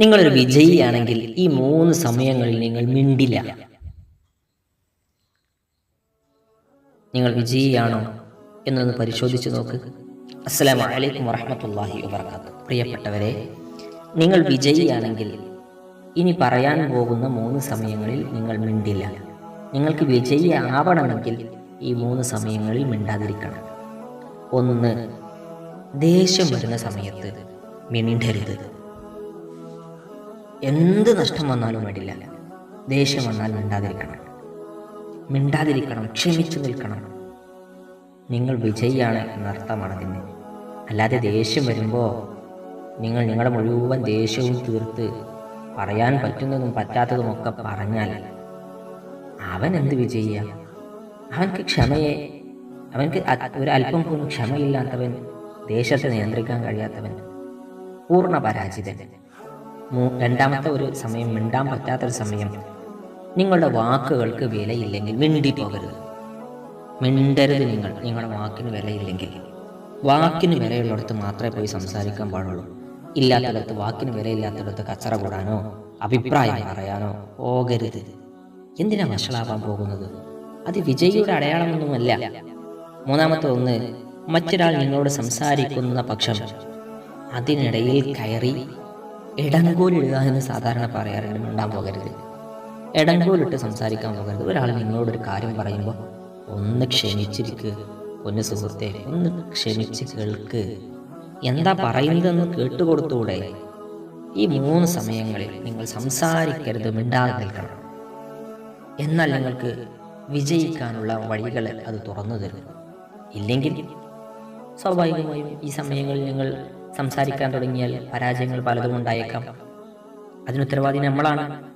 നിങ്ങളൊരു വിജയിയാണെങ്കിൽ ഈ മൂന്ന് സമയങ്ങളിൽ നിങ്ങൾ മിണ്ടില്ല. നിങ്ങൾ വിജയിയാണോ എന്നൊന്ന് പരിശോധിച്ചു നോക്ക്. അസ്സലാമു അലൈക്കും വറഹമത്തല്ലാഹി വബറകാത്ത്. പ്രിയപ്പെട്ടവരെ നിങ്ങൾ വിജയിയാണെങ്കിൽ ഇനി പറയാൻ പോകുന്ന മൂന്ന് സമയങ്ങളിൽ നിങ്ങൾ മിണ്ടില്ല. നിങ്ങൾക്ക് വിജയി ആവണമെങ്കിൽ ഈ മൂന്ന് സമയങ്ങളിൽ മിണ്ടാതിരിക്കണം. ഒന്ന് ദേഷ്യം വരുന്ന സമയത്ത് മിണ്ടരുത്. എന്ത് നഷ്ടം വന്നാലും വേണ്ടില്ല. ദേഷ്യം വന്നാൽ മിണ്ടാതിരിക്കണം. മിണ്ടാതിരിക്കണം ക്ഷമിച്ചു നിൽക്കണം. നിങ്ങൾ വിജയിയാണ് എന്നർത്ഥമാണ് അതിന്. അല്ലാതെ ദേഷ്യം വരുമ്പോൾ നിങ്ങൾ നിങ്ങളുടെ മുഴുവൻ ദേഷ്യവും തീർത്ത് പറയാൻ പറ്റുന്നതും പറ്റാത്തതുമൊക്കെ പറഞ്ഞാൽ അവൻ എന്ത് വിജയിയ? അവൻക്ക് ക്ഷമയെ അവൻക്ക് ഒരു അല്പം പോലും ക്ഷമയില്ലാത്തവൻ ദേശത്തെ നിയന്ത്രിക്കാൻ കഴിയാത്തവൻ പൂർണ പരാജിതൻ. രണ്ടാമത്തെ ഒരു സമയം മിണ്ടാൻ പറ്റാത്തൊരു സമയം. നിങ്ങളുടെ വാക്കുകൾക്ക് വിലയില്ലെങ്കിൽ മിണ്ടി പോകരുത് മിണ്ടരുത് നിങ്ങൾ. നിങ്ങളുടെ വാക്കിന് വിലയില്ലെങ്കിൽ. വാക്കിന് വിലയുള്ളിടത്ത് മാത്രമേ പോയി സംസാരിക്കാൻ പാടുള്ളൂ. ഇല്ലാത്തിടത്ത് വാക്കിന് വിലയില്ലാത്തിടത്ത് കച്ചറ കൂടാനോ അഭിപ്രായം പറയാനോ പോകരുത്. എന്തിനാ വഷളാവാൻ പോകുന്നത്? അത് വിജയിയുടെ അടയാളമൊന്നുമല്ല. മൂന്നാമത്തെ ഒന്ന് മറ്റൊരാൾ നിങ്ങളോട് സംസാരിക്കുന്ന പക്ഷം അതിനിടയിൽ കയറി ഇടങ്കോലിടുക എന്ന് സാധാരണ പറയാറുണ്ട്. മിണ്ടാൻ പോകരുത്. ഇടങ്കോലിട്ട് സംസാരിക്കാൻ പോകരുത്. ഒരാൾ നിങ്ങളോടൊരു കാര്യം പറയുമ്പോൾ ഒന്ന് ക്ഷമിച്ചിരിക്കുക ഒന്ന് സുഹൃത്തെ ഒന്ന് ക്ഷമിച്ച് കേൾക്ക്. എന്താ പറയുന്നതെന്ന് കേട്ടുകൊടുത്തൂടെ? ഈ മൂന്ന് സമയങ്ങളിൽ നിങ്ങൾ സംസാരിക്കരുത് മിണ്ടാതെ നിൽക്കണം. എന്നാൽ നിങ്ങൾക്ക് വിജയിക്കാനുള്ള വഴികൾ അത് തുറന്നു തരും. ഇല്ലെങ്കിൽ സ്വാഭാവികമായും ഈ സമയങ്ങളിൽ നിങ്ങൾ സംസാരിക്കാൻ തുടങ്ങിയാൽ പരാജയങ്ങൾ പലതും ഉണ്ടായേക്കാം. അതിനുത്തരവാദി നമ്മളാണ്.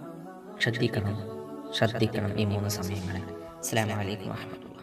ശ്രദ്ധിക്കണം. ശ്രദ്ധിക്കണം ഈ മൂന്ന് സമയങ്ങളിൽ അസ്സാം വലൈക്കും വാഹമത്തുള്ള